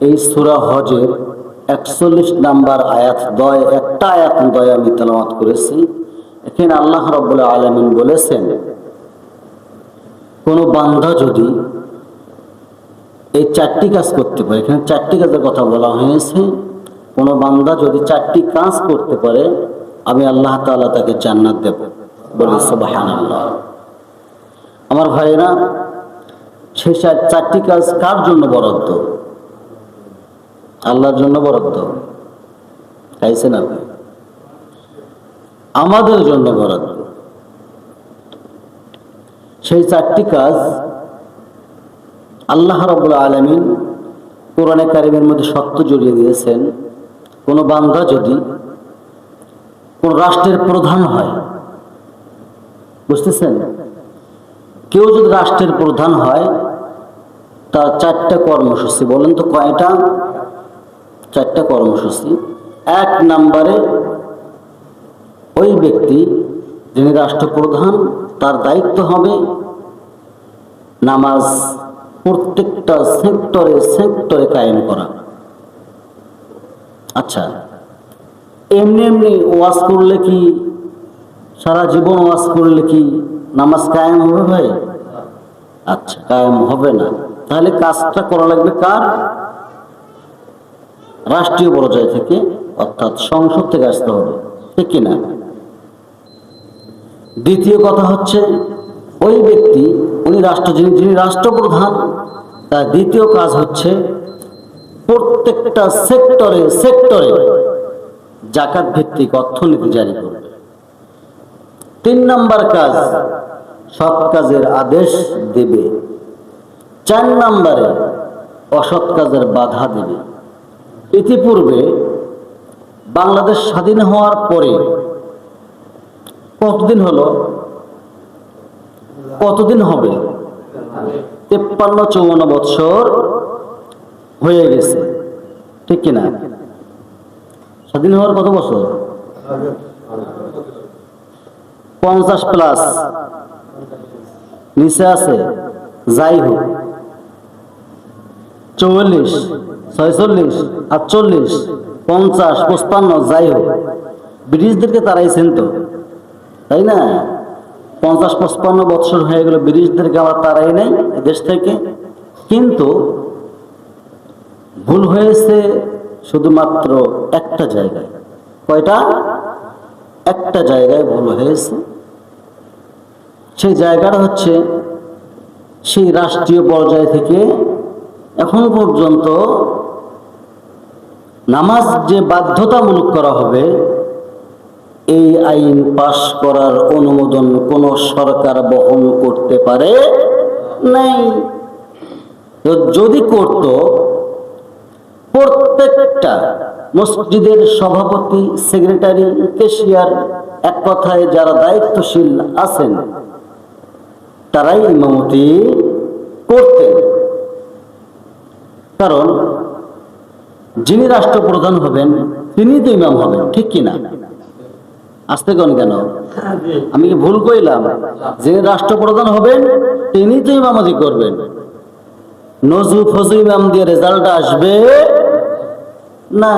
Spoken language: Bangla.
এই সুরা হজের একচল্লিশ নাম্বার আয়াত, দয় একটা আয়াত দয় আমি তেলাওয়াত করেছি। এখানে আল্লাহ রব্বুল্লাহ আলমিন বলেছেন, কোনো বান্ধা যদি এই চারটি কাজ করতে পারে, এখানে চারটি কাজের কথা বলা হয়েছে, কোনো বান্দা যদি চারটি কাজ করতে পারে, আমি আল্লাহ তাআলা তাকে জান্নাত দেব। বলি সুবাহান আমার ভাইরা সে চার- চারটি কাজ কার জন্য বরাদ্দ? আল্লাহর জন্য বরাদ্দ। খাইছেন আপনি? আমাদের জন্য বরাদ্দ। সেই চারটি কাজ আল্লাহ রবুল্লা আলমিন কোরআনে কারিমের মধ্যে সত্য জড়িয়ে দিয়েছেন। কোনো বান্ধা যদি কোন রাষ্ট্রের প্রধান হয়, বুঝতেছেন? কেউ যদি রাষ্ট্রের প্রধান হয়, তার চারটা কর্মসূচি, বলেন তো কয়টা? চারটা কর্মসূচি এক নম্বরে, ওই ব্যক্তি যিনি রাষ্ট্রপ্রধান, তার দায়িত্ব হবে নামাজ প্রত্যেকটা সেক্টরে সেক্টরে কায়েম করা। আচ্ছা এমনি এমনি ওয়াজ করলে কি, সারা জীবন ওয়াজ করলে কি নামাজ কায়েম হবে ভাই? আচ্ছা কায়েম হবে না। তাহলে কাজটা করা লাগবে কার? রাষ্ট্রীয় পর্যায় থেকে অর্থাৎ সংসদ থেকে আসতে হবে, ঠিক কিনা? দ্বিতীয় কথা হচ্ছে, ওই ব্যক্তি, উনি রাষ্ট্র, যিনি যিনি রাষ্ট্রপ্রধান, তার দ্বিতীয় কাজ হচ্ছে প্রত্যেকটা সেক্টরে সেক্টরে জাকাত ভিত্তিক অর্থনীতি জারি করবে। তিন নাম্বার কাজ, সৎ কাজের আদেশ দেবে। চার নাম্বারে অসৎ কাজের বাধা দেবে। ইতিপূর্বে বাংলাদেশ স্বাধীন হওয়ার পরে কতদিন হলো? কতদিন হবে? তেপ্পান্ন চৌবন্ন বৎসর হয়ে গেছে। ঠিক কিনা? স্বাধীন হওয়ার কত বছর? পঞ্চাশ প্লাস। নিচে আছে? যাই হোক। চৌচল্লিশ ছয়চল্লিশ, আটচল্লিশ, পঞ্চাশ, পঁচপান্ন, যাই হোক, ব্রিটিশদেরকে তারাইছেন তো তাই না? পঞ্চাশ, পঁচপান্ন বৎসর হয়ে গেল, ব্রিটিশদেরকে আবার তারাই নাই দেশ থেকে। কিন্তু ভুল হয়েছে শুধুমাত্র একটা জায়গায়। কয়টা? একটা জায়গায় ভুল হয়েছে। সেই জায়গাটা হচ্ছে সেই রাষ্ট্রীয় পর্যায় থেকে এখন পর্যন্ত নামাজ যে বাধ্যতামূলক করা হবে, এই আইন পাশ করার অনুমোদন কোন সরকার বহন করতে পারে নাই। যদি করত, প্রত্যেকটা মসজিদের সভাপতি, সেক্রেটারি, কেশিয়ার এক কথায় যারা দায়িত্বশীল আছেন, তারাই ইমামতি করতেন। কারণ যিনি রাষ্ট্রপ্রধান হবেন তিনি তো ইমাম হবেন, ঠিক কিনা? আসতে কন কেন? আমি কি ভুল কইলাম? যিনি রাষ্ট্রপ্রধান হবেন তিনি তো ইমামতি করবেন। নজু ফজু ইমাম দিয়ে রেজাল্ট আসবে না।